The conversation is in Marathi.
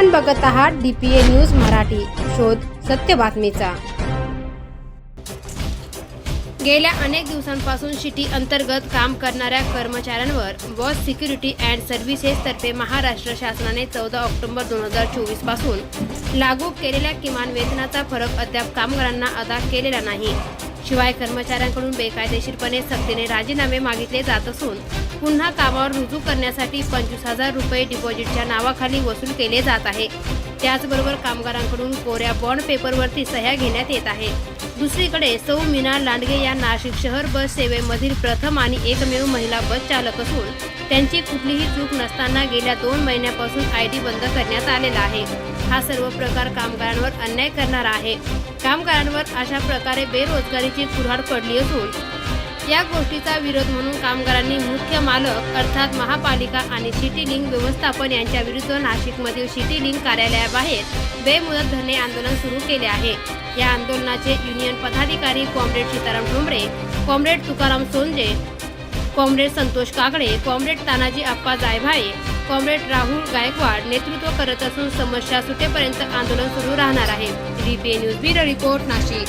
आपण बघत आहात D P A news Marathi. शोध सत्य बातमीचा. गेल्या अनेक दिवसांपासून सिटी अंतर्गत काम करणाऱ्या कर्मचाऱ्यांवर बॉस सिक्युरिटी अँड सर्व्हिसेस तर्फे महाराष्ट्र शासनाने चौदा ऑक्टोबर दोन हजार चोवीसपासून लागू केलेल्या किमान वेतनाचा फरक अद्याप कामगारांना अदा केलेला नाही. शिवाय कर्मचाऱ्यांकडून बेकायदेशीरपणे सक्तीने राजीनामे मागितले जात असून पुन्हा कामावर रुजू करण्यासाठी पंचवीस हजार रुपये डिपॉझिटच्या नावाखाली वसूल केले जात आहे. त्याचबरोबर कामगारांकडून कोऱ्या बॉन्ड पेपरवरती सह्या घेण्यात येत आहे. दुसरीकडे सौ मीना लांडगे या नाशिक शहर बस सेवेमधील प्रथम आणि एकमेव महिला बस चालक असून त्यांची कुठलीही चूक नसताना गेल्या दोन महिन्यापासून आय डी बंद करण्यात आलेला आहे. हा सर्व प्रकार कामगारांवर अन्याय करणारा आहे. कामगारांवर अशा प्रकारे बेरोजगारीची कुऱ्हाड पडली असून या गोष्टीचा विरोध म्हणून कामगारांनी मुख्य मालक अर्थात महापालिका आणि सिटी लिंक व्यवस्थापन यांच्या विरुद्ध नाशिकमधील सिटी लिंक कार्यालयाबाहेर बेमुदत धरणे आंदोलन सुरू केले आहे. या आंदोलनाचे युनियन पदाधिकारी comrade Sitaram Thombare comrade Tukaram Sonje comrade Santosh Kakade comrade Tanaji Appa Jaybhaye comrade Rahul Gaikwad नेतृत्व करत असून समस्या सुटेपर्यंत आंदोलन सुरू राहणार आहे. DPA news bureau report Nashik.